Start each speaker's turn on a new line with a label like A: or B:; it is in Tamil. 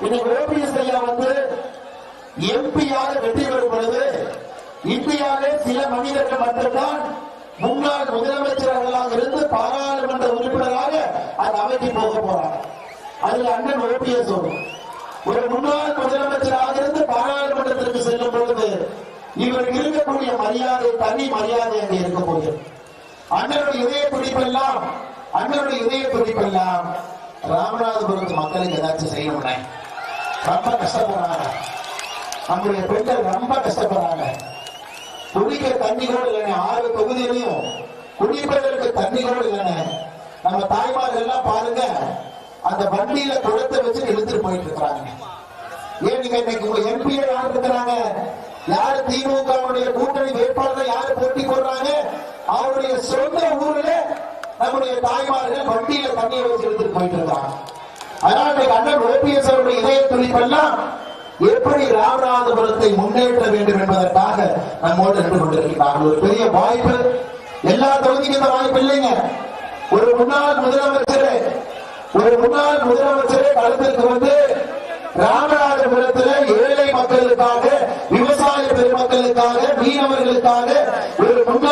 A: இன்னைக்கு ஓபிஎஸ் ஐயா வந்து எம்பியாக வெற்றி பெறும் பொழுது இந்தியாவிலே சில மனிதர்கள் மட்டும்தான் முன்னாள் முதலமைச்சர்களாக இருந்து பாராளுமன்ற உறுப்பினராக அந்த அவைக்கு போக போறாங்க. அதுல அண்ணன் ஓபிஎஸ் வரும் ஒரு முன்னாள் முதலமைச்சராக இருந்து பாராளுமன்றத்திற்கு செல்லும் பொழுது இவருக்கு இருக்கக்கூடிய மரியாதை தனி மரியாதை அங்கே இருக்க போகிறது அண்ணனுடைய இதய துடிப்பெல்லாம் அண்ணனுடைய இதய துடிப்பெல்லாம் ராமநாதபுரத்து மக்களுக்கு ஏதாச்சும் செய்யணும்னே. ரொம்ப கஷ்டப்படுறாங்க. நம்முடைய பெண்கள் ரொம்ப கஷ்டப்படுறாங்க. குடிக்கிற தண்ணி கூட இல்லைங்க ஆறு தொகுதியிலையும் குடிப்பதற்கு தண்ணி கூட இல்லைங்க நம்ம தாய்மார்கள் எல்லாம் பாருங்க அந்த வண்டியில குடத்தை வச்சு இழுத்துட்டு போயிட்டு இருக்கிறாங்க. ஏன் நீங்க இன்னைக்கு உங்க எம்பியை யார் இருக்கிறாங்க? யாரு திமுகவுடைய கூட்டணி வேட்பாளர் யாரு போட்டி போடுறாங்க? அவருடைய சொந்த ஊர்ல நம்முடைய தாய்மார்கள் வண்டியில தண்ணியை வச்சு எடுத்துட்டு போயிட்டு இருக்காங்க. அதனால இன்னைக்கு அண்ணன் ஓபிஎஸ் அவர்களையெல்லாம் எப்படி ராமநாதபுரத்தை முன்னேற்ற வேண்டும் என்பதற்காக நம்மோடு நின்று கொண்டிருக்கிறார்கள். ஒரு பெரிய வாய்ப்பு. எல்லா தொகுதிக்கு இந்த வாய்ப்பு இல்லைங்க. ஒரு முன்னாள் முதலமைச்சரே ஒரு முன்னாள் முதலமைச்சர் களத்திற்கு வந்து ராமநாதபுரத்தில் ஏழை மக்களுக்காக விவசாய பெருமக்களுக்காக மீனவர்களுக்காக ஒரு முன்னாள்